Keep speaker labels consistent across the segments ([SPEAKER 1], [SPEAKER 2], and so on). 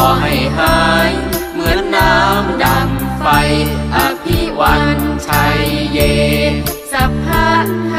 [SPEAKER 1] อให้หาย เหมือนน้ำดังไฟ อภิวันชัยเย
[SPEAKER 2] สัพพะ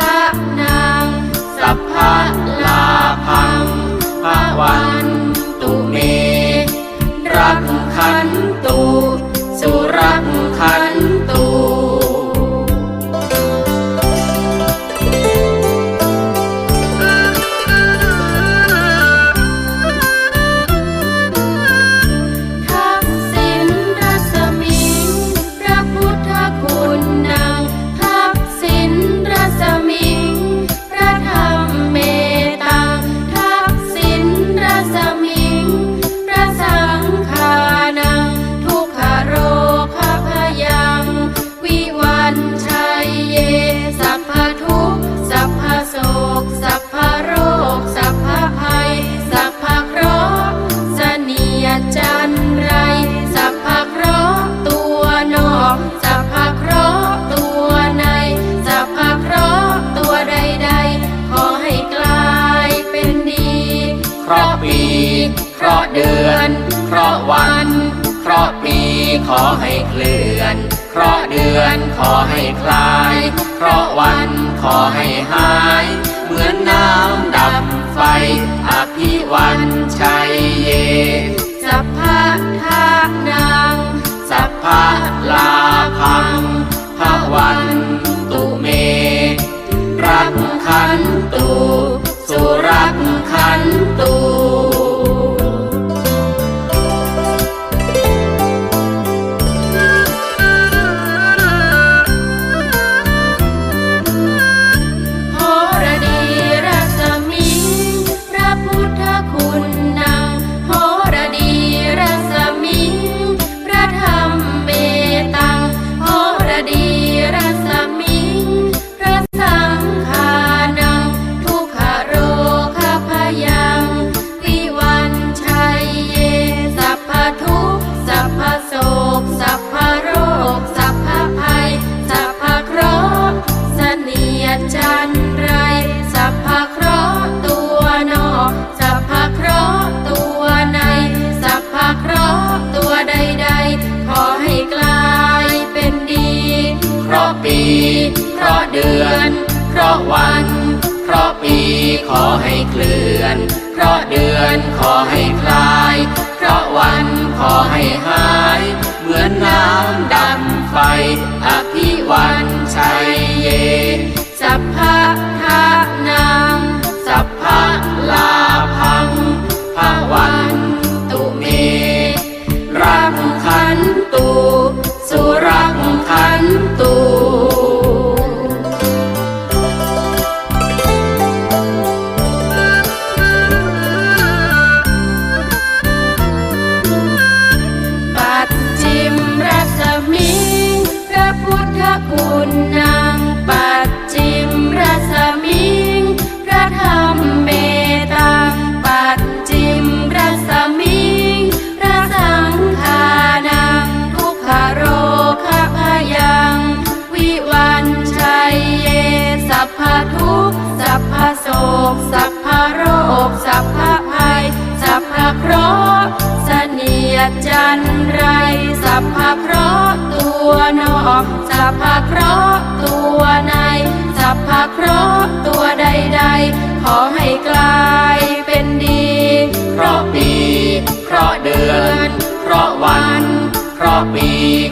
[SPEAKER 2] น
[SPEAKER 1] ข
[SPEAKER 2] อให้
[SPEAKER 1] คลาย เพราะวันขอให้หาย เหมือนน้ำดับไฟ อ
[SPEAKER 2] ให้หา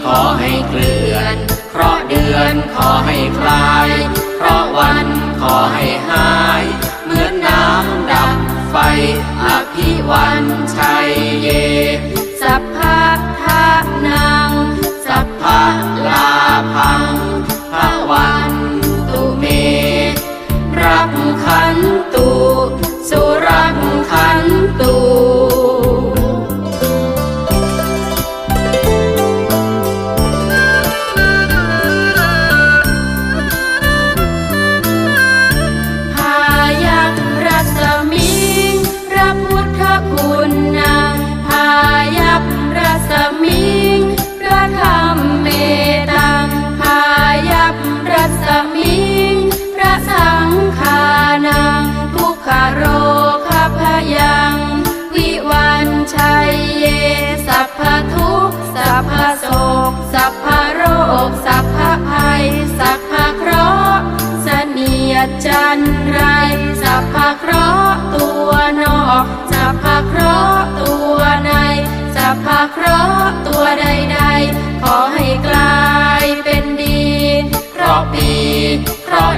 [SPEAKER 1] ขอให้เคลื่อนเพราะเดือนขอให้คลายเพราะวันขอให้หาย เหมือนน้ำดับไฟอภิวัน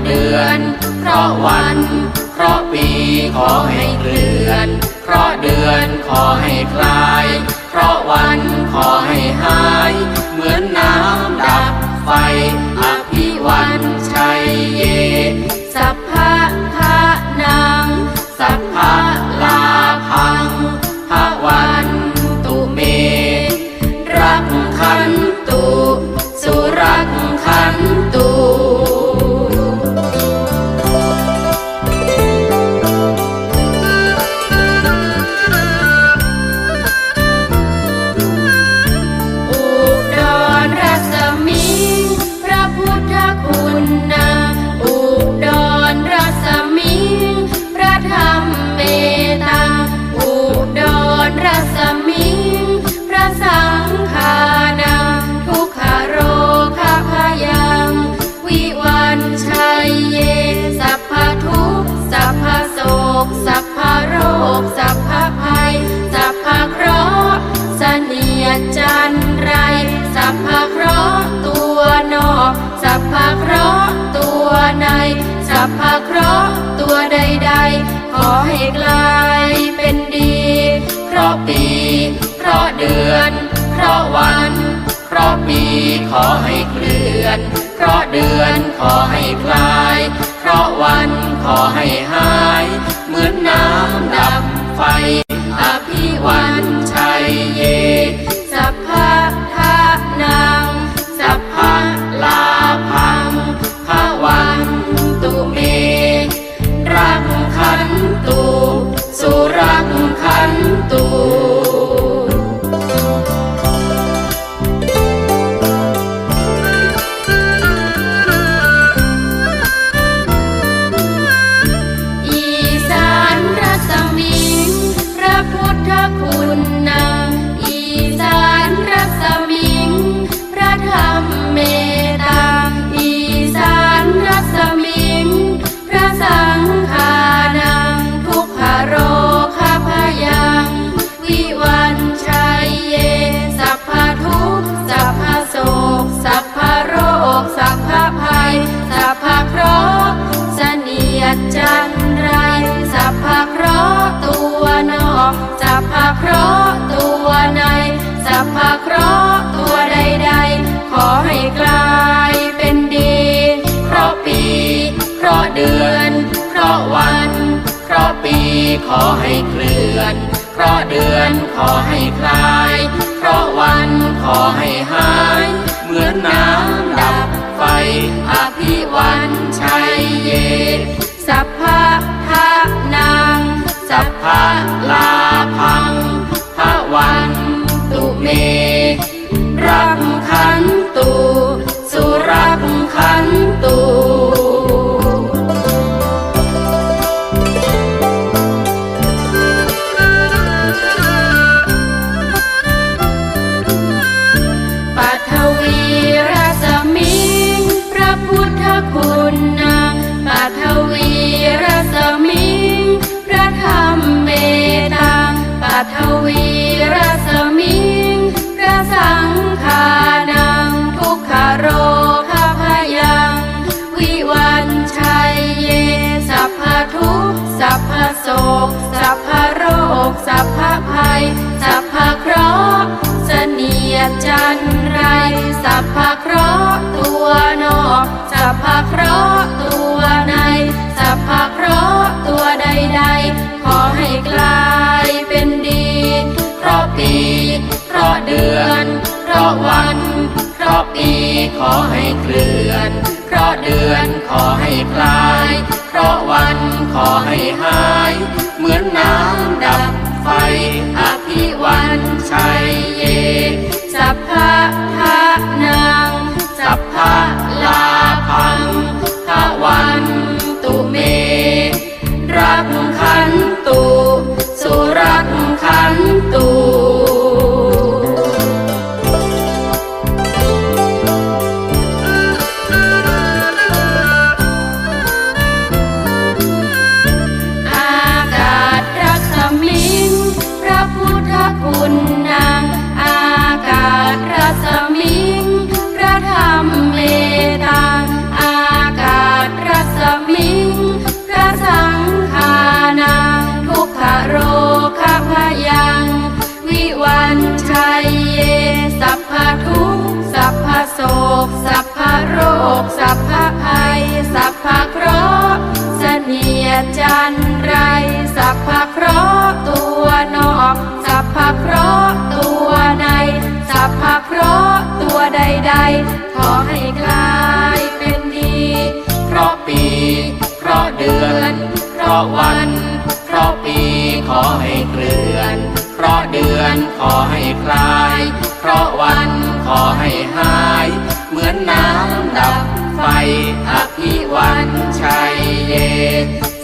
[SPEAKER 1] เดื
[SPEAKER 2] อน เพ
[SPEAKER 1] ราะวัน เพราะปีขอให้เคลื่อน ขอให้ก
[SPEAKER 2] ลายเป็นดี
[SPEAKER 1] เพราะปี เพราะเดือน เพราะวัน เพราะปีขอให้เคลื่อน เพราะเดือนขอให้คลาย เพราะวันขอให้หาย เหมือนน้ำดับไฟอภิวัน ข
[SPEAKER 2] อให้เค
[SPEAKER 1] ลื่อน เพราะเดือนขอให้คลาย เพราะวันขอให้หาย เหมือนน้ำดับไฟ อภิวันชัยเย
[SPEAKER 2] สัพพะทะนัง
[SPEAKER 1] สัพพะลาพัง พ
[SPEAKER 2] พโศกสัพพโรค สัพพภัย สัพพเคราะห์เสนียดจันไร สัพพเคราะห์ตัวนอก สัพพเคราะห์ตัวใน สัพพเคราะห์ตัวใดๆ ขอให้กลายเป็นดี
[SPEAKER 1] เพราะปี เพราะเดือน เพราะวัน เพราะปีขอให้เคลื่อนะเดือนขอให้คลาย เพราะวันขอให้หาย เหมือนน้ำดับไฟอภิวันชัย
[SPEAKER 2] โรคสัพพะภัยสัพพะเคราะห์เสนี
[SPEAKER 1] ยจันไรสั
[SPEAKER 2] พพะเคราะห์ตัวนอกสัพพะเคราะห์ตัวในสัพพะ
[SPEAKER 1] เค
[SPEAKER 2] ราะห์ตัวใดๆขอให้กลายเป็นดี
[SPEAKER 1] เพราะปี เพราะเดือน เพราะวัน เพราะปีขอให้เคลื่อน เพราะเดือนขอให้คลาย เพราะวันขอให้หาย น้ำดับไฟอภิวันชัยเย